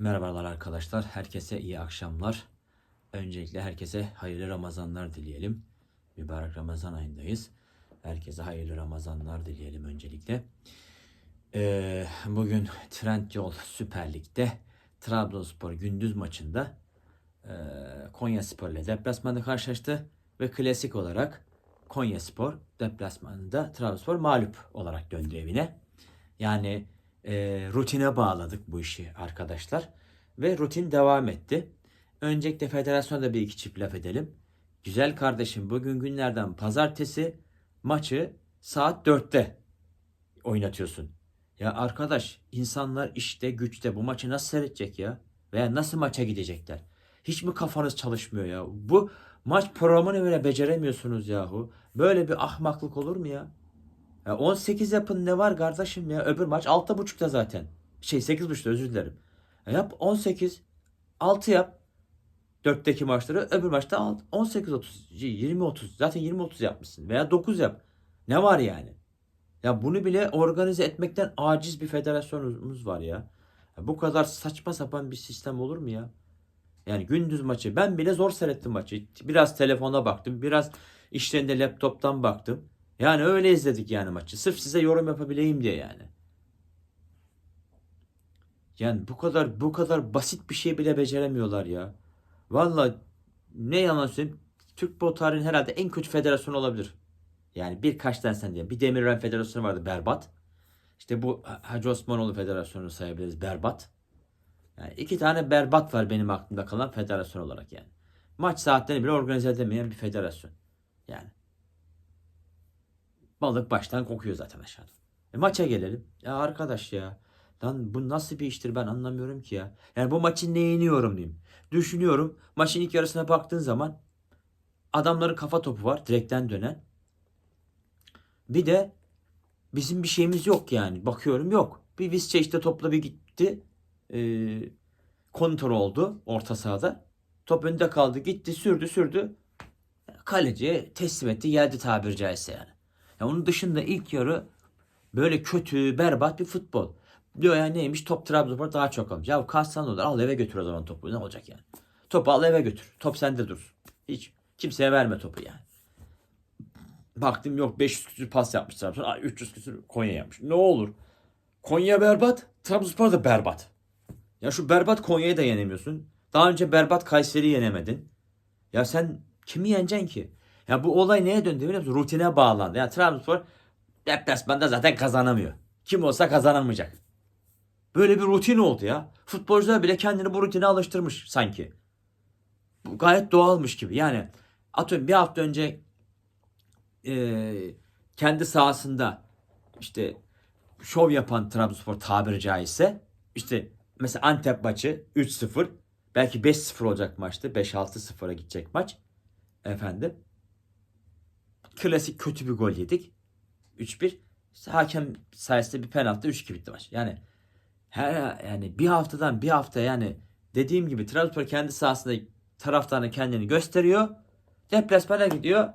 Merhabalar arkadaşlar. Herkese iyi akşamlar. Öncelikle herkese hayırlı Ramazanlar dileyelim. Mübarek Ramazan ayındayız. Herkese hayırlı Ramazanlar dileyelim öncelikle. Ee, bugün Trendyol Süper Lig'de Trabzonspor gündüz maçında e, Konya Spor ile deplasmanda karşılaştı ve klasik olarak Konya Spor deplasmanında Trabzonspor mağlup olarak döndü evine. Yani e, rutine bağladık bu işi arkadaşlar. Ve rutin devam etti. Öncelikle federasyona da bir iki çift laf edelim. Güzel kardeşim bugün günlerden pazartesi maçı saat 4'te oynatıyorsun. Ya arkadaş insanlar işte güçte bu maçı nasıl seyredecek ya? Veya nasıl maça gidecekler? Hiç mi kafanız çalışmıyor ya? Bu maç programını bile beceremiyorsunuz yahu. Böyle bir ahmaklık olur mu ya? Ya 18 yapın ne var kardeşim ya? Öbür maç 6.30'da zaten. Şey 8.30'da özür dilerim. Ya yap 18. 6 yap. 4'teki maçları öbür maçta 6, 18 30 20 30 zaten 20 30 yapmışsın veya 9 yap. Ne var yani? Ya bunu bile organize etmekten aciz bir federasyonumuz var ya. ya. Bu kadar saçma sapan bir sistem olur mu ya? Yani gündüz maçı ben bile zor seyrettim maçı. Biraz telefona baktım, biraz işlerinde laptoptan baktım. Yani öyle izledik yani maçı. Sırf size yorum yapabileyim diye yani. Yani bu kadar bu kadar basit bir şey bile beceremiyorlar ya. Vallahi ne yalan söyleyeyim. Türk futbol tarihinin herhalde en kötü federasyonu olabilir. Yani birkaç tane sen diye. Bir Demirören Federasyonu vardı berbat. İşte bu Hacı Osmanoğlu Federasyonu sayabiliriz berbat. Yani iki tane berbat var benim aklımda kalan federasyon olarak yani. Maç saatlerini bile organize edemeyen bir federasyon. Yani. Balık baştan kokuyor zaten aşağıda. E maça gelelim. Ya arkadaş ya. Lan bu nasıl bir iştir ben anlamıyorum ki ya. Yani bu maçın neyini yorumlayayım? Düşünüyorum. Maçın ilk yarısına baktığın zaman adamların kafa topu var. Direkten dönen. Bir de bizim bir şeyimiz yok yani. Bakıyorum yok. Bir Visca işte topla bir gitti. Ee, kontrol oldu orta sahada. Top önde kaldı. Gitti sürdü sürdü. Kaleciye teslim etti. Geldi tabiri caizse yani. Ya onun dışında ilk yarı böyle kötü, berbat bir futbol. Diyor ya neymiş top Trabzonspor daha çok almış. Ya olur al eve götür o zaman topu ne olacak yani. Topu al eve götür. Top sende dursun. Hiç kimseye verme topu yani. Baktım yok 500 küsür pas yapmış Trabzon. Aa, 300 küsür Konya yapmış. Ne olur. Konya berbat. Trabzonspor da berbat. Ya şu berbat Konya'yı da yenemiyorsun. Daha önce berbat Kayseri'yi yenemedin. Ya sen kimi yeneceksin ki? Ya bu olay neye döndü biliyor musun? Rutine bağlandı. Ya Trabzonspor deplasmanda zaten kazanamıyor. Kim olsa kazanamayacak. Böyle bir rutin oldu ya. Futbolcular bile kendini bu rutine alıştırmış sanki. Bu gayet doğalmış gibi. Yani atıyorum bir hafta önce e, kendi sahasında işte şov yapan Trabzonspor tabiri caizse işte mesela Antep maçı 3-0 belki 5-0 olacak maçtı. 5-6-0'a gidecek maç. Efendim. Klasik kötü bir gol yedik. 3-1. İşte hakem sayesinde bir penaltı 3-2 bitti maç. Yani her yani bir haftadan bir hafta yani dediğim gibi Trabzonspor kendi sahasında taraftarına kendini gösteriyor. Deplasmana gidiyor.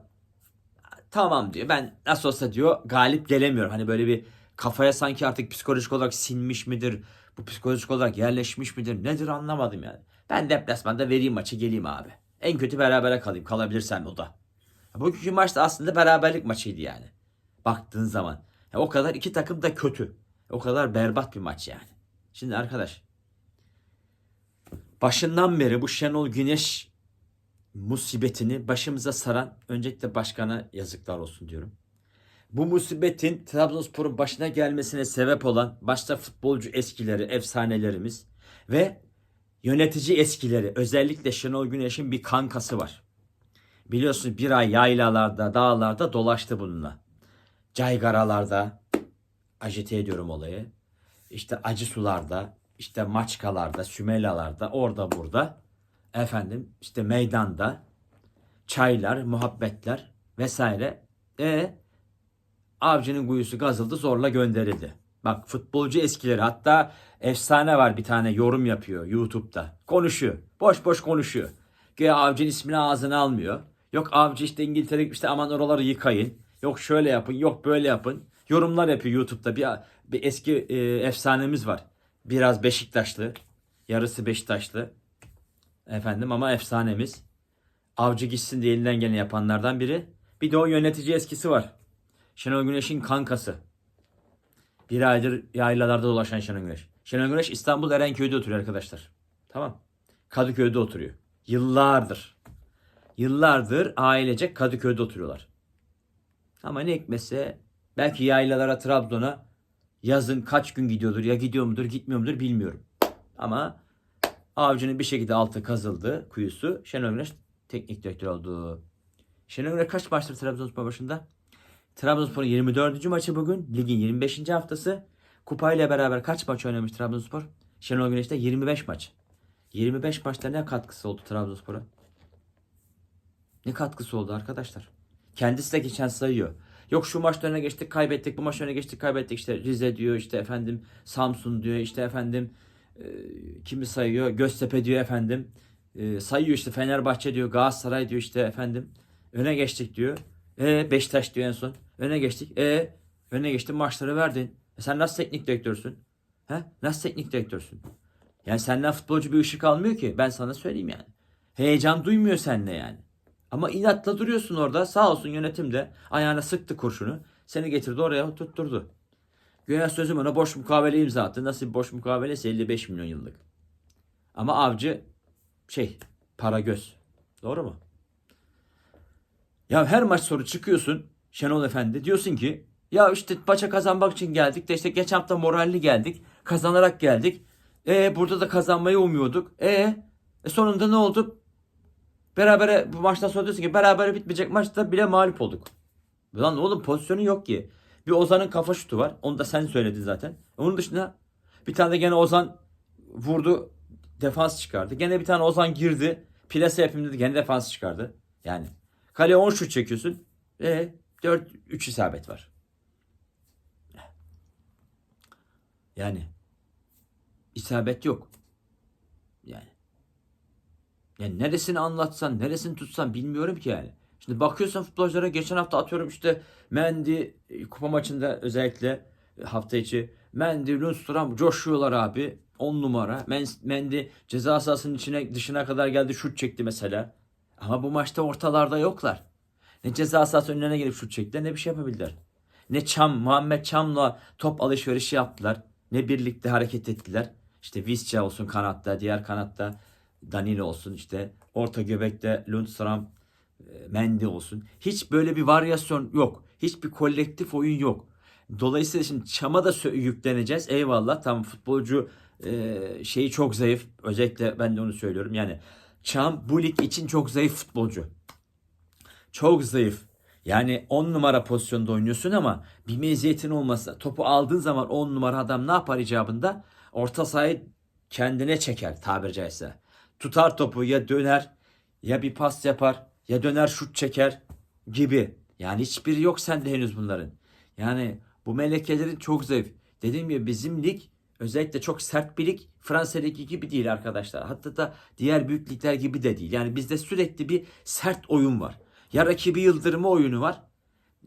Tamam diyor. Ben nasıl olsa diyor galip gelemiyorum. Hani böyle bir kafaya sanki artık psikolojik olarak sinmiş midir? Bu psikolojik olarak yerleşmiş midir? Nedir anlamadım yani. Ben deplasmanda vereyim maçı geleyim abi. En kötü berabere kalayım. Kalabilirsem o da. Bugünkü maç da aslında beraberlik maçıydı yani. Baktığın zaman. Ya o kadar iki takım da kötü. O kadar berbat bir maç yani. Şimdi arkadaş. Başından beri bu Şenol Güneş musibetini başımıza saran öncelikle başkana yazıklar olsun diyorum. Bu musibetin Trabzonspor'un başına gelmesine sebep olan başta futbolcu eskileri, efsanelerimiz ve yönetici eskileri özellikle Şenol Güneş'in bir kankası var. Biliyorsunuz bir ay yaylalarda, dağlarda dolaştı bununla. Caygaralarda, ajite ediyorum olayı. İşte acı sularda, işte maçkalarda, sümelalarda, orada burada. Efendim işte meydanda, çaylar, muhabbetler vesaire. E avcının kuyusu gazıldı zorla gönderildi. Bak futbolcu eskileri hatta efsane var bir tane yorum yapıyor YouTube'da. Konuşuyor. Boş boş konuşuyor. Güya avcının ismini ağzına almıyor. Yok avcı işte İngiltere işte aman oraları yıkayın. Yok şöyle yapın, yok böyle yapın. Yorumlar yapıyor YouTube'da. Bir, bir eski e, efsanemiz var. Biraz Beşiktaşlı. Yarısı Beşiktaşlı. Efendim ama efsanemiz. Avcı gitsin diye elinden geleni yapanlardan biri. Bir de o yönetici eskisi var. Şenol Güneş'in kankası. Bir aydır yaylalarda dolaşan Şenol Güneş. Şenol Güneş İstanbul Erenköy'de oturuyor arkadaşlar. Tamam. Kadıköy'de oturuyor. Yıllardır. Yıllardır ailecek Kadıköy'de oturuyorlar. Ama ne hikmetse belki yaylalara Trabzon'a yazın kaç gün gidiyordur ya gidiyor mudur gitmiyor mudur bilmiyorum. Ama avcının bir şekilde altı kazıldı kuyusu. Şenol Güneş teknik direktör oldu. Şenol Güneş kaç maçtır Trabzonspor başında? Trabzonspor'un 24. maçı bugün. Ligin 25. haftası. Kupayla beraber kaç maç oynamış Trabzonspor? Şenol Güneş'te 25 maç. 25 maçta ne katkısı oldu Trabzonspor'a? Ne katkısı oldu arkadaşlar? Kendisi de geçen sayıyor. Yok şu maçta öne geçtik kaybettik, bu maç öne geçtik kaybettik. İşte Rize diyor, işte efendim Samsun diyor, işte efendim e, kimi sayıyor? Göztepe diyor efendim. E, sayıyor işte Fenerbahçe diyor, Galatasaray diyor işte efendim. Öne geçtik diyor. E Beşiktaş diyor en son. Öne geçtik. E öne geçtin maçları verdin. E, sen nasıl teknik direktörsün? He? Nasıl teknik direktörsün? Yani senden futbolcu bir ışık almıyor ki. Ben sana söyleyeyim yani. Heyecan duymuyor seninle yani. Ama inatla duruyorsun orada. Sağ olsun yönetim de ayağına sıktı kurşunu. Seni getirdi oraya tutturdu. Güya sözüm ona boş mukavele imza attı. Nasıl bir boş mukavelesi 55 milyon yıllık. Ama avcı şey para göz. Doğru mu? Ya her maç soru çıkıyorsun Şenol Efendi diyorsun ki ya işte maça kazanmak için geldik de işte geçen hafta moralli geldik. Kazanarak geldik. E burada da kazanmayı umuyorduk. E, e sonunda ne oldu? Berabere bu maçtan sonra diyorsun ki berabere bitmeyecek maçta bile mağlup olduk. Lan oğlum pozisyonu yok ki. Bir Ozan'ın kafa şutu var. Onu da sen söyledin zaten. Onun dışında bir tane de gene Ozan vurdu. Defans çıkardı. Gene bir tane Ozan girdi. Plase yapayım dedi. Gene defans çıkardı. Yani kaleye 10 şut çekiyorsun. E 4 3 isabet var. Yani isabet yok. Yani neresini anlatsan, neresini tutsan bilmiyorum ki yani. Şimdi bakıyorsun futbolculara geçen hafta atıyorum işte Mendy e, kupa maçında özellikle e, hafta içi Mendy, Lundstram coşuyorlar abi. 10 numara. Men Mendy ceza sahasının içine dışına kadar geldi şut çekti mesela. Ama bu maçta ortalarda yoklar. Ne ceza sahası önüne gelip şut çektiler ne bir şey yapabildiler. Ne Çam, Muhammed Çam'la top alışverişi yaptılar. Ne birlikte hareket ettiler. İşte Visca olsun kanatta, diğer kanatta Danilo olsun işte orta göbekte Lundstram, e, Mendy olsun. Hiç böyle bir varyasyon yok. Hiçbir kolektif oyun yok. Dolayısıyla şimdi Çam'a da yükleneceğiz. Eyvallah tam futbolcu e, şeyi çok zayıf. Özellikle ben de onu söylüyorum. Yani Çam bu lig için çok zayıf futbolcu. Çok zayıf. Yani 10 numara pozisyonda oynuyorsun ama bir meziyetin olmasa topu aldığın zaman 10 numara adam ne yapar icabında? Orta sahayı kendine çeker tabiri caizse. Tutar topu ya döner ya bir pas yapar ya döner şut çeker gibi. Yani hiçbiri yok sende henüz bunların. Yani bu melekelerin çok zayıf. Dediğim gibi bizim lig özellikle çok sert bir lig. Fransa Ligi gibi değil arkadaşlar. Hatta da diğer büyük ligler gibi de değil. Yani bizde sürekli bir sert oyun var. Ya rakibi yıldırma oyunu var.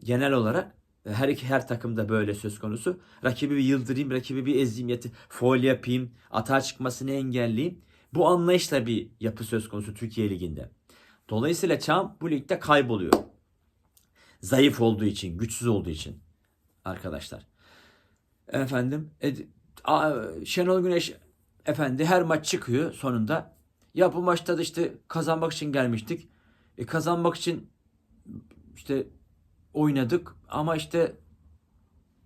Genel olarak her iki her takımda böyle söz konusu. Rakibi bir yıldırayım, rakibi bir ezeyim, yeti, foul yapayım, atağa çıkmasını engelleyeyim. Bu anlayışla bir yapı söz konusu Türkiye Ligi'nde. Dolayısıyla Çam bu ligde kayboluyor. Zayıf olduğu için, güçsüz olduğu için arkadaşlar. Efendim, e, a- Şenol Güneş efendi her maç çıkıyor sonunda. Ya bu maçta da işte kazanmak için gelmiştik. E, kazanmak için işte oynadık ama işte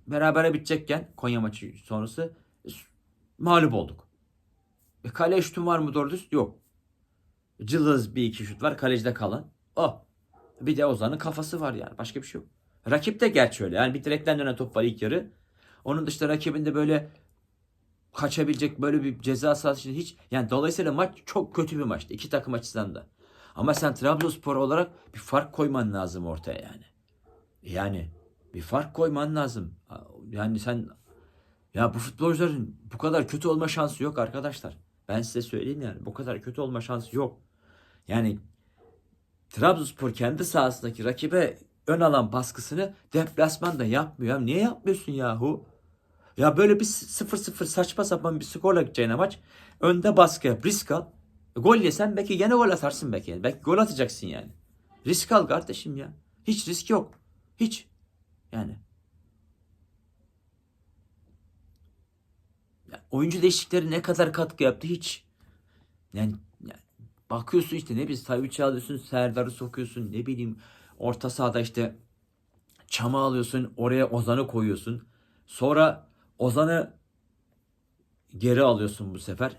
berabere bitecekken Konya maçı sonrası e, mağlup olduk. E, kale şutum var mı doğru? Yok. Cılız bir iki şut var kalecide kalan. O. Bir de Ozan'ın kafası var yani. Başka bir şey yok. Rakip de gerçi öyle. Yani bir direkten dönen top var ilk yarı. Onun dışında rakibinde böyle kaçabilecek böyle bir ceza sahası için hiç yani dolayısıyla maç çok kötü bir maçtı. iki takım açısından da. Ama sen Trabzonspor olarak bir fark koyman lazım ortaya yani. Yani bir fark koyman lazım. Yani sen ya bu futbolcuların bu kadar kötü olma şansı yok arkadaşlar. Ben size söyleyeyim yani bu kadar kötü olma şansı yok. Yani Trabzonspor kendi sahasındaki rakibe ön alan baskısını deplasmanda yapmıyor. Ya niye yapmıyorsun yahu? Ya böyle bir 0-0 saçma sapan bir skorla gideceğine maç. Önde baskı yap, risk al. E, gol yesen belki gene gol atarsın belki. Belki gol atacaksın yani. Risk al kardeşim ya. Hiç risk yok. Hiç. Yani. Ya, oyuncu değişiklikleri ne kadar katkı yaptı hiç. Yani, yani bakıyorsun işte ne bileyim Tayyip'i alıyorsun, Serdar'ı sokuyorsun ne bileyim orta sahada işte Çam'ı alıyorsun oraya Ozan'ı koyuyorsun. Sonra Ozan'ı geri alıyorsun bu sefer.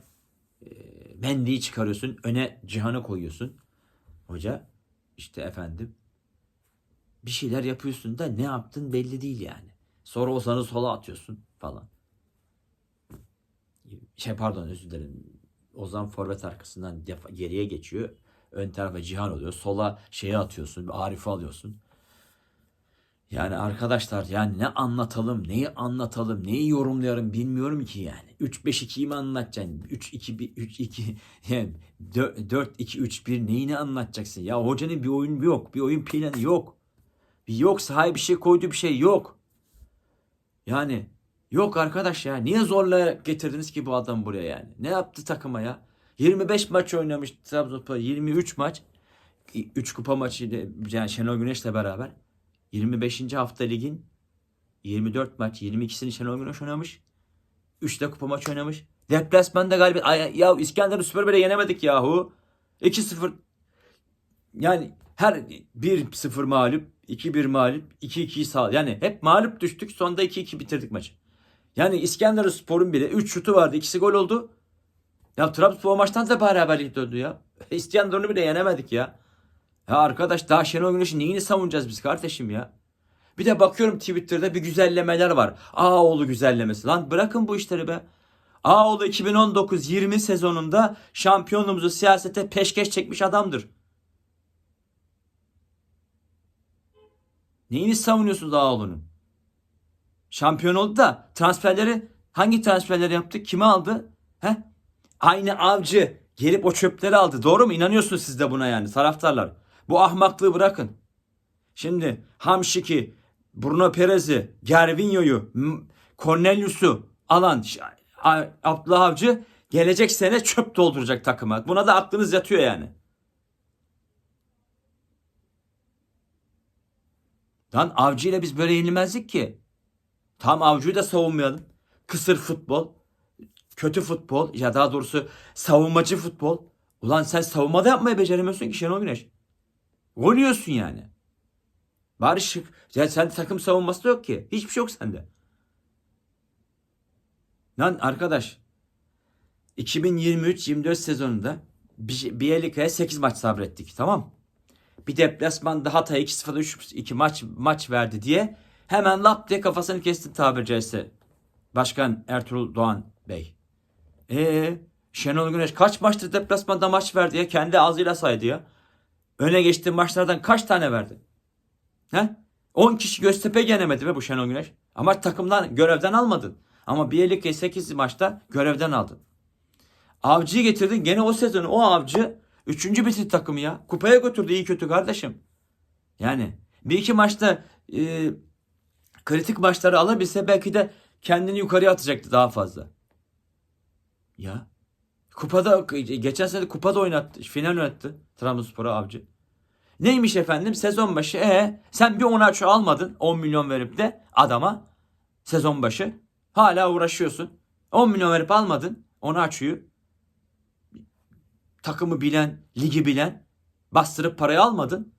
E, Mendy'yi çıkarıyorsun. Öne Cihan'ı koyuyorsun. Hoca işte efendim bir şeyler yapıyorsun da ne yaptın belli değil yani. Sonra Ozan'ı sola atıyorsun falan. Şey pardon özür dilerim. Ozan forvet arkasından defa, geriye geçiyor. Ön tarafa Cihan oluyor. Sola şeyi atıyorsun. Arif'i alıyorsun. Yani arkadaşlar yani ne anlatalım, neyi anlatalım, neyi yorumlayalım bilmiyorum ki yani. 3-5-2'yi mi anlatacaksın? 3-2-3-2 yani 4-2-3-1 neyini anlatacaksın? Ya hocanın bir oyun yok, bir oyun planı yok. Bir yok sahibi bir şey koyduğu bir şey yok. Yani yok arkadaş ya niye zorla getirdiniz ki bu adam buraya yani? Ne yaptı takıma ya? 25 maç oynamış Trabzonspor 23 maç. 3 kupa maçı yani Şenol Güneş'le beraber. 25. hafta ligin 24 maç 22'sini Şenol Güneş oynamış. 3 de kupa maç oynamış. Deplasmanda galibiyet. Ay, ya İskender'i Süper Bey'le yenemedik yahu. 2-0 yani her 1-0 mağlup, 2-1 mağlup, 2-2'yi sağ. Yani hep mağlup düştük. Sonunda 2-2 bitirdik maçı. Yani İskender Spor'un bile 3 şutu vardı. ikisi gol oldu. Ya Trabzonspor maçtan da beraberlik döndü ya. İskender'i bile yenemedik ya. Ya arkadaş daha Şenol Güneş'in neyini savunacağız biz kardeşim ya? Bir de bakıyorum Twitter'da bir güzellemeler var. Ağoğlu güzellemesi. Lan bırakın bu işleri be. Ağoğlu 2019-20 sezonunda şampiyonluğumuzu siyasete peşkeş çekmiş adamdır. Neyini savunuyorsunuz Ağoğlu'nun? Şampiyon oldu da transferleri hangi transferleri yaptı? Kime aldı? He? Aynı avcı gelip o çöpleri aldı. Doğru mu? İnanıyorsunuz siz de buna yani taraftarlar. Bu ahmaklığı bırakın. Şimdi Hamşik'i, Bruno Perez'i, Gervinho'yu, Cornelius'u alan Abdullah Avcı gelecek sene çöp dolduracak takıma. Buna da aklınız yatıyor yani. Lan Avcı ile biz böyle yenilmezdik ki. Tam Avcı'yı da savunmayalım. Kısır futbol, kötü futbol ya daha doğrusu savunmacı futbol. Ulan sen savunmada yapmayı beceremiyorsun ki Şenol Güneş. Gol yiyorsun yani. Bari. Ya sen takım savunması da yok ki. Hiçbir şey yok sende. Lan arkadaş 2023-24 sezonunda Bielika'ya 8 maç sabrettik tamam Bir deplasmanda Hatay 2-0'da 3-2 maç maç verdi diye hemen lap diye kafasını kesti tabiri caizse. Başkan Ertuğrul Doğan Bey. Ee, Şenol Güneş kaç maçtır deplasmanda maç verdi ya kendi ağzıyla saydı ya. Öne geçtiği maçlardan kaç tane verdi? He? 10 kişi Göztepe yenemedi be bu Şenol Güneş. Ama takımdan görevden almadın. Ama Bielike'yi 8 maçta görevden aldın. Avcı'yı getirdin. Gene o sezonu o avcı 3. bitirdi takımı ya. Kupaya götürdü iyi kötü kardeşim. Yani bir iki maçta e, kritik maçları alabilse belki de kendini yukarıya atacaktı daha fazla. Ya. Kupada geçen sene kupada oynattı. Final oynattı Trabzonspor'a avcı. Neymiş efendim sezon başı e sen bir Onaço almadın 10 milyon verip de adama sezon başı hala uğraşıyorsun. 10 milyon verip almadın Onaço'yu takımı bilen, ligi bilen bastırıp parayı almadın.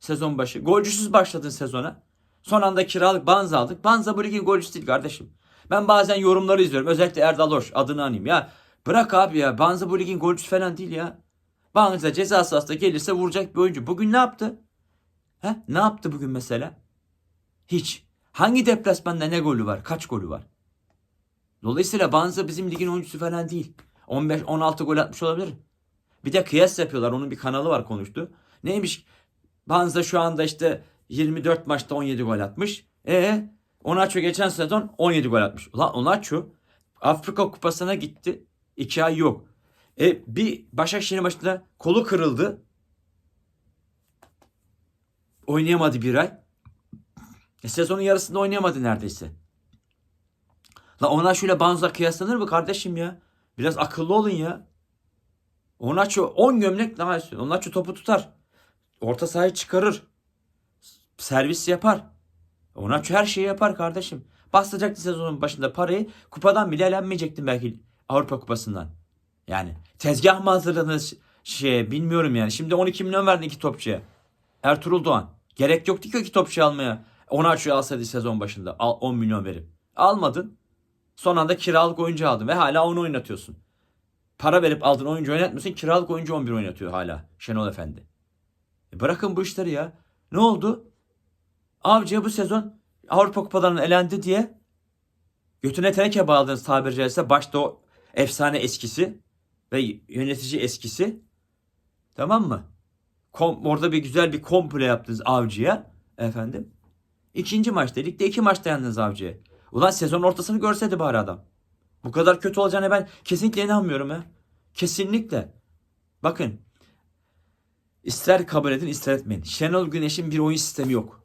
Sezon başı. Golcüsüz başladın sezona. Son anda kiralık Banza aldık. Banza bu ligin golcüsü değil kardeşim. Ben bazen yorumları izliyorum. Özellikle Erdal Hoş adını anayım ya. Bırak abi ya. Banza bu ligin golcüsü falan değil ya. Banza ceza sahasında gelirse vuracak bir oyuncu. Bugün ne yaptı? He? Ne yaptı bugün mesela? Hiç. Hangi deplasmanda ne golü var? Kaç golü var? Dolayısıyla Banza bizim ligin oyuncusu falan değil. 15-16 gol atmış olabilir. Bir de kıyas yapıyorlar. Onun bir kanalı var konuştu. Neymiş? Banza şu anda işte 24 maçta 17 gol atmış. E Onaço geçen sezon 17 gol atmış. Ulan Onaço Afrika Kupası'na gitti. 2 ay yok. E bir Başakşehir maçında kolu kırıldı. Oynayamadı bir ay. E, sezonun yarısında oynayamadı neredeyse. La ona şöyle Banza kıyaslanır mı kardeşim ya? Biraz akıllı olun ya. Onaço 10 gömlek daha istiyor. Onaço topu tutar. Orta sahayı çıkarır. Servis yapar. Onaço her şeyi yapar kardeşim. Basacaktı sezonun başında parayı. Kupadan bile elenmeyecektin belki Avrupa Kupası'ndan. Yani tezgah mı hazırladınız şeye bilmiyorum yani. Şimdi 12 milyon verdin iki topçuya. Ertuğrul Doğan. Gerek yoktu ki iki topçu almaya. Onaço'yu alsaydı sezon başında. Al, 10 milyon verip. Almadın. Son anda kiralık oyuncu aldın ve hala onu oynatıyorsun. Para verip aldığın oyuncu oynatmıyorsun. Kiralık oyuncu 11 oynatıyor hala Şenol Efendi. E bırakın bu işleri ya. Ne oldu? Avcı'ya bu sezon Avrupa Kupalarının elendi diye götüne teneke bağladınız tabiri caizse. Başta o efsane eskisi ve yönetici eskisi. Tamam mı? Kom, orada bir güzel bir komple yaptınız Avcı'ya. Efendim. İkinci maçta ligde iki maçta yendiniz Avcı'ya. Ulan sezon ortasını görseydi bari adam. Bu kadar kötü olacağına ben kesinlikle inanmıyorum ya. Kesinlikle. Bakın. İster kabul edin ister etmeyin. Şenol Güneş'in bir oyun sistemi yok.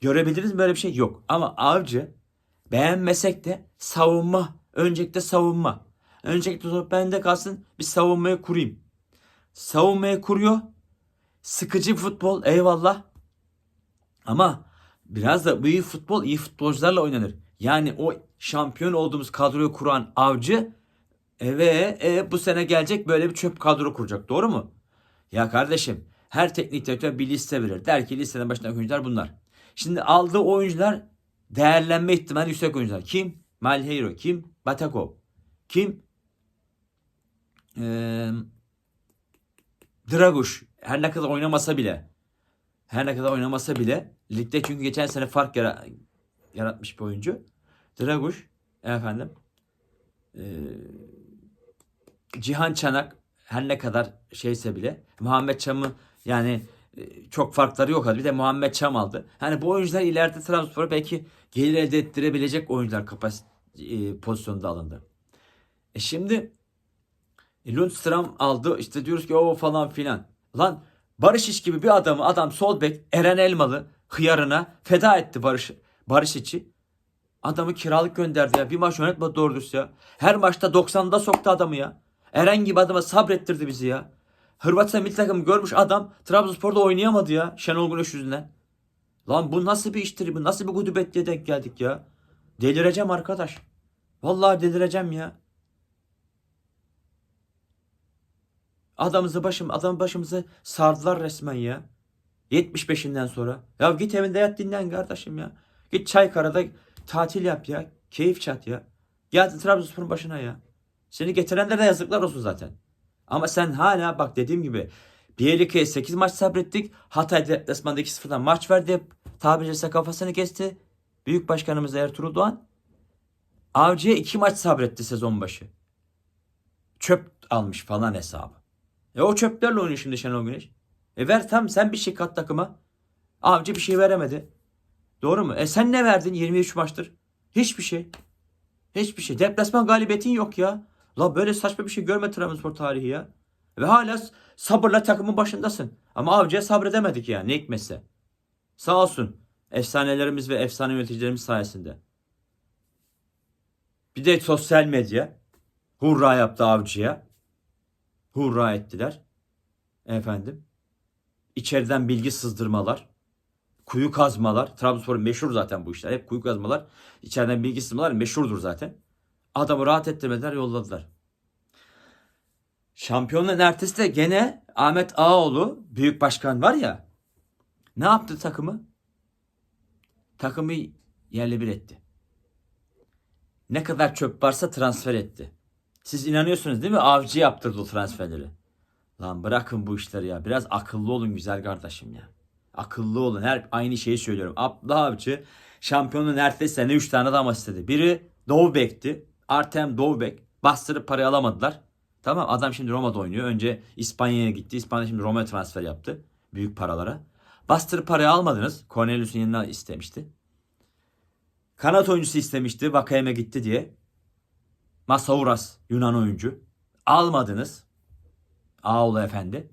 Görebildiniz mi böyle bir şey? Yok. Ama Avcı beğenmesek de savunma. Öncelikle savunma. Öncelikle top bende kalsın bir savunmayı kurayım. Savunmayı kuruyor. Sıkıcı futbol eyvallah. Ama biraz da iyi futbol iyi futbolcularla oynanır. Yani o şampiyon olduğumuz kadroyu kuran avcı eve e, bu sene gelecek böyle bir çöp kadro kuracak. Doğru mu? Ya kardeşim her teknik direktör bir liste verir. Der ki listenin başındaki oyuncular bunlar. Şimdi aldığı oyuncular değerlenme ihtimali yüksek oyuncular. Kim? Malheiro. Kim? Batakov. Kim? Ee, Draguş. Her ne kadar oynamasa bile her ne kadar oynamasa bile ligde çünkü geçen sene fark yara- yaratmış bir oyuncu. Draguş efendim ee, Cihan Çanak her ne kadar şeyse bile Muhammed Çam'ı yani çok farkları yok. Bir de Muhammed Çam aldı. Hani bu oyuncular ileride Trabzonspor'a belki gelir elde ettirebilecek oyuncular kapas e, pozisyonda alındı. E şimdi e, Lundstram aldı. İşte diyoruz ki o falan filan. Lan Barış İç gibi bir adamı adam sol bek Eren Elmalı hıyarına feda etti Barış Barış İç'i. Adamı kiralık gönderdi ya. Bir maç oynatmadı doğru ya. Her maçta 90'da soktu adamı ya. Eren gibi adama sabrettirdi bizi ya. Hırvatistan milli takımı görmüş adam Trabzonspor'da oynayamadı ya Şenol Güneş yüzünden. Lan bu nasıl bir iştir bu? Nasıl bir gudubetliye denk geldik ya? Delireceğim arkadaş. Vallahi delireceğim ya. Adamımızı başım, adam başımızı sardılar resmen ya. 75'inden sonra. Ya git evinde yat dinlen kardeşim ya. Git Çaykara'da tatil yap ya. Keyif çat ya. Gel Trabzonspor'un başına ya. Seni getirenlere yazıklar olsun zaten. Ama sen hala bak dediğim gibi Bielike'ye 8 maç sabrettik. Hatay deplasmanda 2-0'dan maç verdi. Tabiri caizse kafasını kesti. Büyük başkanımız Ertuğrul Doğan. Avcı'ya 2 maç sabretti sezon başı. Çöp almış falan hesabı. E o çöplerle oynuyor şimdi Şenol Güneş. E ver tam sen bir şey kat takıma. Avcı bir şey veremedi. Doğru mu? E sen ne verdin 23 maçtır? Hiçbir şey. Hiçbir şey. Deplasman galibiyetin yok ya. La böyle saçma bir şey görme Trabzonspor tarihi ya. Ve hala sabırla takımın başındasın. Ama Avcı'ya sabredemedik ya. Ne hikmetse. Sağ olsun. Efsanelerimiz ve efsane yöneticilerimiz sayesinde. Bir de sosyal medya. Hurra yaptı Avcı'ya. Hurra ettiler. Efendim. İçeriden bilgi sızdırmalar. Kuyu kazmalar. Trabzonspor'un meşhur zaten bu işler. Hep kuyu kazmalar. İçeriden bilgi sızdırmalar meşhurdur zaten. Adamı rahat ettirmediler yolladılar. Şampiyonluğun ertesi de gene Ahmet Ağaoğlu büyük başkan var ya. Ne yaptı takımı? Takımı yerle bir etti. Ne kadar çöp varsa transfer etti. Siz inanıyorsunuz değil mi? Avcı yaptırdı o transferleri. Lan bırakın bu işleri ya. Biraz akıllı olun güzel kardeşim ya. Akıllı olun. Her aynı şeyi söylüyorum. Abdullah Avcı şampiyonluğun ertesi sene 3 tane adam istedi. Biri Doğu Bek'ti. Artem Doğubek bastırıp parayı alamadılar. Tamam adam şimdi Roma'da oynuyor. Önce İspanya'ya gitti. İspanya şimdi Roma'ya transfer yaptı. Büyük paralara. Bastırıp parayı almadınız. Cornelius'un yanına istemişti. Kanat oyuncusu istemişti. Vakayeme gitti diye. Masauras Yunan oyuncu. Almadınız. Ağoğlu efendi.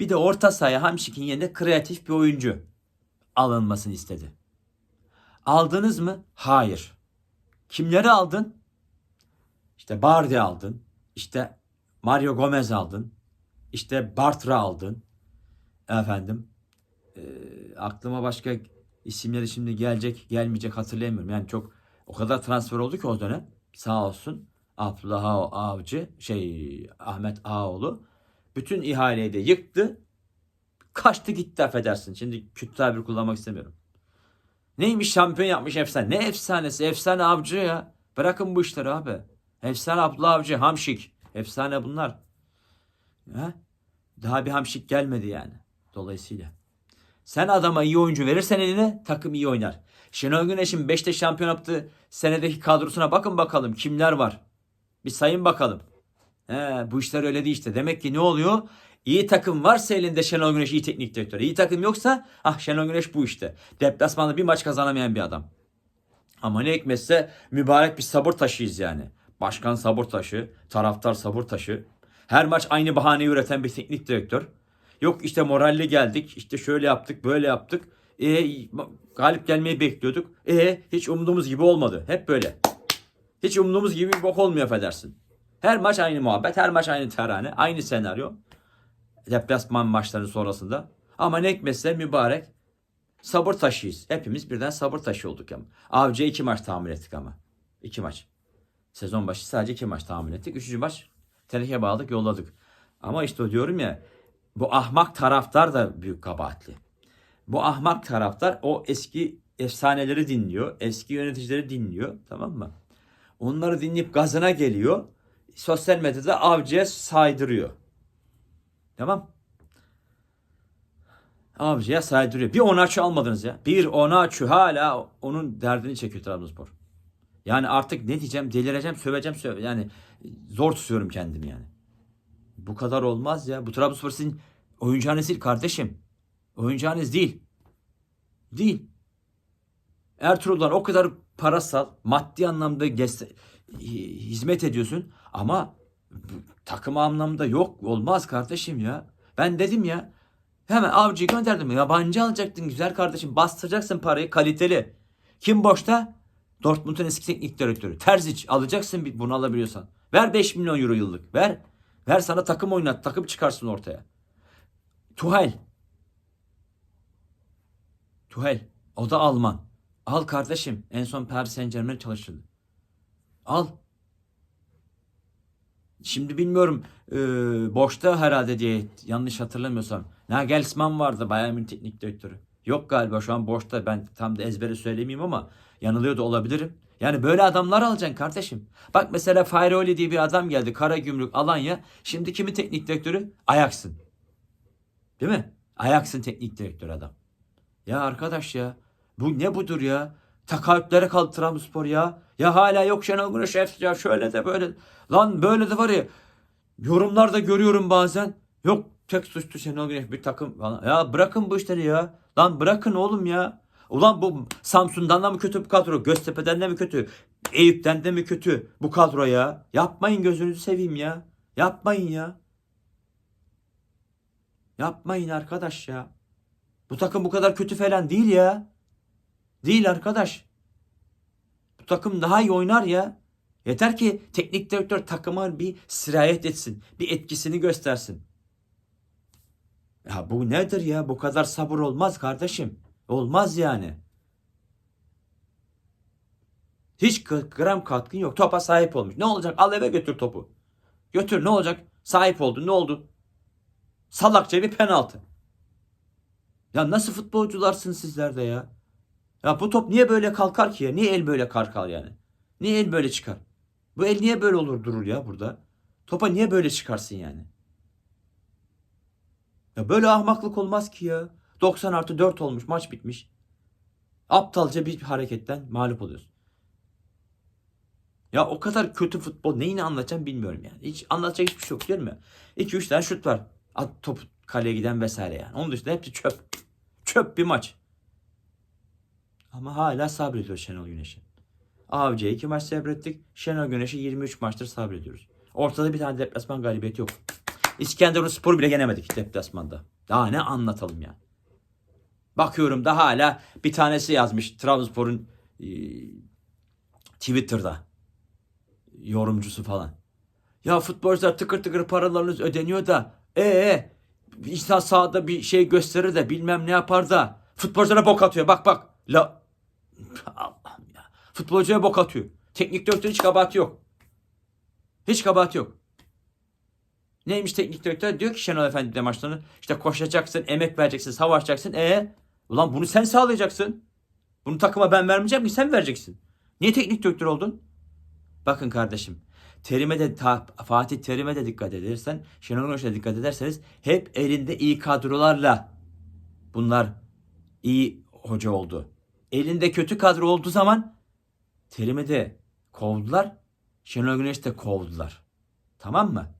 Bir de orta sahaya Hamşik'in yerine kreatif bir oyuncu alınmasını istedi. Aldınız mı? Hayır. Kimleri aldın? İşte Bardi aldın. İşte Mario Gomez aldın. İşte Bartra aldın. Efendim. e, aklıma başka isimleri şimdi gelecek gelmeyecek hatırlayamıyorum. Yani çok o kadar transfer oldu ki o dönem. Sağ olsun. Abdullah Av- Avcı şey Ahmet Ağoğlu bütün ihaleyi de yıktı. Kaçtı gitti affedersin. Şimdi kötü tabir kullanmak istemiyorum. Neymiş şampiyon yapmış efsane. Ne efsanesi? Efsane avcı ya. Bırakın bu işleri abi. Efsane Abdullah Avcı, Hamşik. Efsane bunlar. Ha? Daha bir Hamşik gelmedi yani. Dolayısıyla. Sen adama iyi oyuncu verirsen eline takım iyi oynar. Şenol Güneş'in 5'te şampiyon yaptığı senedeki kadrosuna bakın bakalım kimler var. Bir sayın bakalım. He, bu işler öyle değil işte. Demek ki ne oluyor? İyi takım varsa elinde Şenol Güneş iyi teknik direktör. İyi takım yoksa ah Şenol Güneş bu işte. Deplasmanda bir maç kazanamayan bir adam. Ama ne hikmetse mübarek bir sabır taşıyız yani. Başkan sabır taşı, taraftar sabır taşı. Her maç aynı bahaneyi üreten bir teknik direktör. Yok işte moralli geldik, işte şöyle yaptık, böyle yaptık. E, galip gelmeyi bekliyorduk. E hiç umduğumuz gibi olmadı. Hep böyle. Hiç umduğumuz gibi bir bok olmuyor affedersin. Her maç aynı muhabbet, her maç aynı terane, aynı senaryo. Deplasman maçları sonrasında. Ama ne hikmetse mübarek sabır taşıyız. Hepimiz birden sabır taşı olduk ama. Avcı'ya iki maç tahammül ettik ama. İki maç. Sezon başı sadece iki maç tahammül ettik. Üçüncü maç teneke bağladık yolladık. Ama işte diyorum ya bu ahmak taraftar da büyük kabahatli. Bu ahmak taraftar o eski efsaneleri dinliyor. Eski yöneticileri dinliyor. Tamam mı? Onları dinleyip gazına geliyor. Sosyal medyada avcıya saydırıyor. Tamam. Avcıya saydırıyor. Bir Onaçu almadınız ya. Bir Onaçu hala onun derdini çekiyor Trabzonspor. Yani artık ne diyeceğim delireceğim söveceğim söve. Yani zor tutuyorum kendimi yani. Bu kadar olmaz ya. Bu Trabzonspor sizin oyuncağınız değil kardeşim. Oyuncağınız değil. Değil. Ertuğrul'dan o kadar parasal, maddi anlamda hizmet ediyorsun ama takım anlamda yok olmaz kardeşim ya. Ben dedim ya hemen avcıyı gönderdim. Yabancı alacaktın güzel kardeşim. Bastıracaksın parayı kaliteli. Kim boşta? Dortmund'un eski teknik direktörü. Terzic alacaksın bunu alabiliyorsan. Ver 5 milyon euro yıllık. Ver. Ver sana takım oynat. Takım çıkarsın ortaya. Tuhel. Tuhel. O da Alman. Al kardeşim. En son Paris Saint Germain çalıştırdı. Al. Şimdi bilmiyorum e, boşta herhalde diye yanlış hatırlamıyorsam. Nagelsmann vardı Bayern Münih teknik direktörü. Yok galiba şu an boşta ben tam da ezbere söylemeyeyim ama yanılıyor da olabilirim. Yani böyle adamlar alacaksın kardeşim. Bak mesela Fairoli diye bir adam geldi. Karagümrük Alanya. Şimdi kimin teknik direktörü? Ajax'ın. Değil mi? Ajax'ın teknik direktörü adam. Ya arkadaş ya. Bu ne budur ya? Takaütlere kaldı Trabzonspor ya. Ya hala yok Şenol Güneş ya şöyle de böyle. Lan böyle de var ya. Yorumlarda görüyorum bazen. Yok tek suçlu Şenol Güneş bir takım falan. Ya bırakın bu işleri ya. Lan bırakın oğlum ya. Ulan bu Samsun'dan da mı kötü bu kadro? Göztepe'den de mi kötü? Eyüp'ten de mi kötü bu kadro ya? Yapmayın gözünüzü seveyim ya. Yapmayın ya. Yapmayın arkadaş ya. Bu takım bu kadar kötü falan değil ya. Değil arkadaş. Bu takım daha iyi oynar ya. Yeter ki teknik direktör takıma bir sirayet etsin. Bir etkisini göstersin. Ya bu nedir ya? Bu kadar sabır olmaz kardeşim. Olmaz yani. Hiç gram katkın yok. Topa sahip olmuş. Ne olacak? Al eve götür topu. Götür ne olacak? Sahip oldun. Ne oldu? Salakça bir penaltı. Ya nasıl futbolcularsın sizler de ya? Ya bu top niye böyle kalkar ki ya? Niye el böyle kalkar yani? Niye el böyle çıkar? Bu el niye böyle olur durur ya burada? Topa niye böyle çıkarsın yani? Ya böyle ahmaklık olmaz ki ya. 90 artı 4 olmuş maç bitmiş. Aptalca bir hareketten mağlup oluyorsun. Ya o kadar kötü futbol neyini anlatacağım bilmiyorum yani. Hiç anlatacak hiçbir şey yok değil mi? 2-3 tane şut var. At top kaleye giden vesaire yani. Onun dışında hepsi çöp. Çöp bir maç. Ama hala sabrediyor Şenol Güneş'i. Avcı'ya 2 maç sabrettik. Şenol Güneş'i 23 maçtır sabrediyoruz. Ortada bir tane deplasman galibiyeti yok. İskenderun Spor bile yenemedik deplasmanda. Daha ne anlatalım yani. Bakıyorum da hala bir tanesi yazmış Trabzonspor'un e, Twitter'da. Yorumcusu falan. Ya futbolcular tıkır tıkır paralarınız ödeniyor da ee insan sahada bir şey gösterir de bilmem ne yapar da futbolculara bok atıyor. Bak bak. La Allah'ım ya. Futbolcuya bok atıyor. Teknik direktör hiç kabahati yok. Hiç kabahati yok. Neymiş teknik direktör? Diyor ki Şenol Efendi de maçlarını işte koşacaksın, emek vereceksin, savaşacaksın. E ulan bunu sen sağlayacaksın. Bunu takıma ben vermeyeceğim ki sen vereceksin. Niye teknik direktör oldun? Bakın kardeşim. Terime de ta- Fatih Terim'e de dikkat edersen, Şenol Güneş'e dikkat ederseniz hep elinde iyi kadrolarla bunlar iyi hoca oldu. Elinde kötü kadro olduğu zaman Terim'i de kovdular. Şenol Güneş de kovdular. Tamam mı?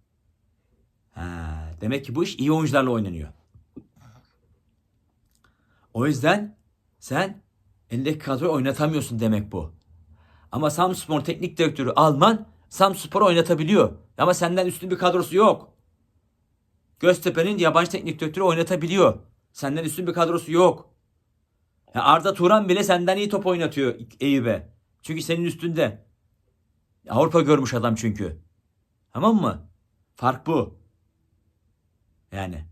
Ha, demek ki bu iş iyi oyuncularla oynanıyor. O yüzden sen elindeki kadroyu oynatamıyorsun demek bu. Ama Samspor teknik direktörü Alman Samspor'u oynatabiliyor. Ama senden üstün bir kadrosu yok. Göztepe'nin yabancı teknik direktörü oynatabiliyor. Senden üstün bir kadrosu yok. Ya Arda Turan bile senden iyi top oynatıyor Eyüp'e. Çünkü senin üstünde. Avrupa görmüş adam çünkü. Tamam mı? Fark bu. Yani.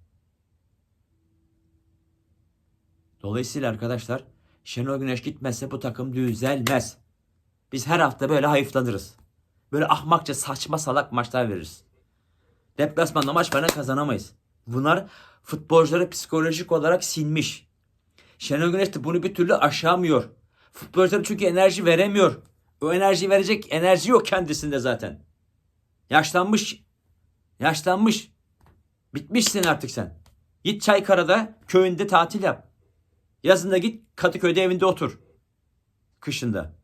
Dolayısıyla arkadaşlar Şenol Güneş gitmezse bu takım düzelmez. Biz her hafta böyle hayıflanırız. Böyle ahmakça saçma salak maçlar veririz. Deplasmanda maç falan kazanamayız. Bunlar futbolcuları psikolojik olarak sinmiş. Şenol Güneş de bunu bir türlü aşamıyor. Futbolcular çünkü enerji veremiyor. O enerji verecek enerji yok kendisinde zaten. Yaşlanmış. Yaşlanmış. Bitmişsin artık sen. Git Çaykara'da köyünde tatil yap. Yazında git Kadıköy'de evinde otur. Kışında.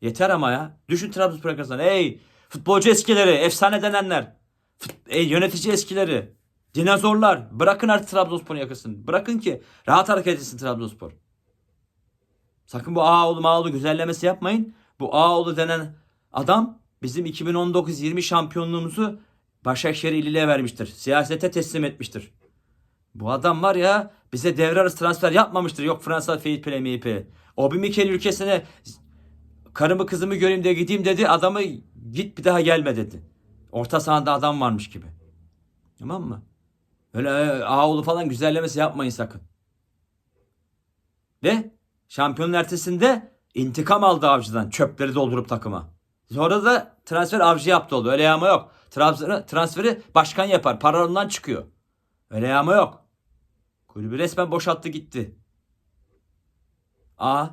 Yeter ama ya. Düşün Trabzonspor arkasından. Ey futbolcu eskileri, efsane denenler. Fut, ey yönetici eskileri. Dinozorlar. Bırakın artık Trabzonspor'un yakasını. Bırakın ki rahat hareket etsin Trabzonspor. Sakın bu Ağoğlu Mağoğlu güzellemesi yapmayın. Bu Ağoğlu denen adam bizim 2019-20 şampiyonluğumuzu Başakşehir iline vermiştir. Siyasete teslim etmiştir. Bu adam var ya bize devre arası transfer yapmamıştır. Yok Fransa fair play meype. O bir Mikel ülkesine karımı kızımı göreyim de gideyim dedi. Adamı git bir daha gelme dedi. Orta sahada adam varmış gibi. Tamam mı? Öyle e, Ağoğlu falan güzellemesi yapmayın sakın. Ve şampiyonun ertesinde intikam aldı avcıdan. Çöpleri doldurup takıma. Sonra da transfer avcı yaptı oldu. Öyle yağma yok. Transferi, transferi başkan yapar. Para ondan çıkıyor. Öyle yağma yok. Kulübü resmen boşalttı gitti. A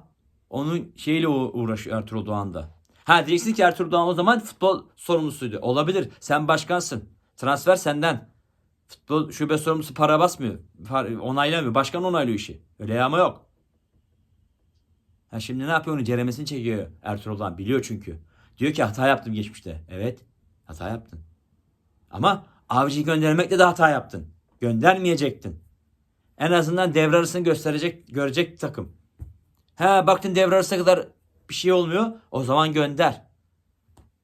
onun şeyle uğ- uğraşıyor Ertuğrul Doğan da. Ha diyeceksin ki Ertuğrul Doğan o zaman futbol sorumlusuydu. Olabilir. Sen başkansın. Transfer senden. Futbol şube sorumlusu para basmıyor. Onaylamıyor. Başkan onaylıyor işi. Öyle yağma yok. Ha şimdi ne yapıyor onu ceremesini çekiyor Ertuğrul Doğan. Biliyor çünkü. Diyor ki hata yaptım geçmişte. Evet. Hata yaptın. Ama avcıyı göndermekle de hata yaptın. Göndermeyecektin. En azından devre arasını gösterecek, görecek takım. He baktın devre arasına kadar bir şey olmuyor. O zaman gönder.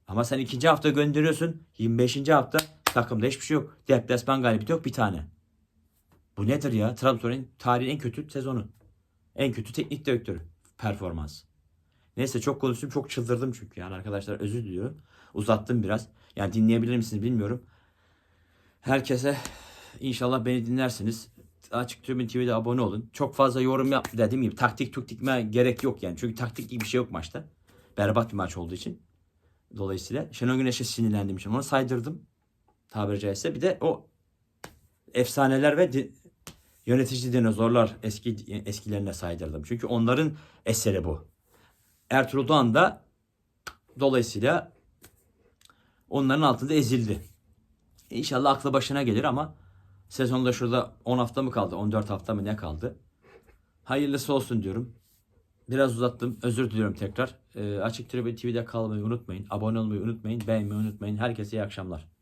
Ama sen ikinci hafta gönderiyorsun. 25. hafta takımda hiçbir şey yok. Deplasman galibiyeti yok bir tane. Bu nedir ya? Trabzon'un tarihin en kötü sezonu. En kötü teknik direktörü. Performans. Neyse çok konuştum. Çok çıldırdım çünkü. Yani arkadaşlar özür diliyorum. Uzattım biraz. Yani dinleyebilir misiniz bilmiyorum. Herkese inşallah beni dinlersiniz. Açık Tribün TV'de abone olun. Çok fazla yorum yap dediğim gibi taktik tuktikme gerek yok yani. Çünkü taktik gibi bir şey yok maçta. Berbat bir maç olduğu için. Dolayısıyla Şenol Güneş'e sinirlendiğim için onu saydırdım. Tabiri caizse. Bir de o efsaneler ve di- yönetici dinozorlar eski eskilerine saydırdım. Çünkü onların eseri bu. Ertuğrul Doğan da dolayısıyla onların altında ezildi. İnşallah aklı başına gelir ama sezonda şurada 10 hafta mı kaldı? 14 hafta mı ne kaldı? Hayırlısı olsun diyorum. Biraz uzattım. Özür diliyorum tekrar. Ee, Açık Tribün TV'de kalmayı unutmayın. Abone olmayı unutmayın. Beğenmeyi unutmayın. Herkese iyi akşamlar.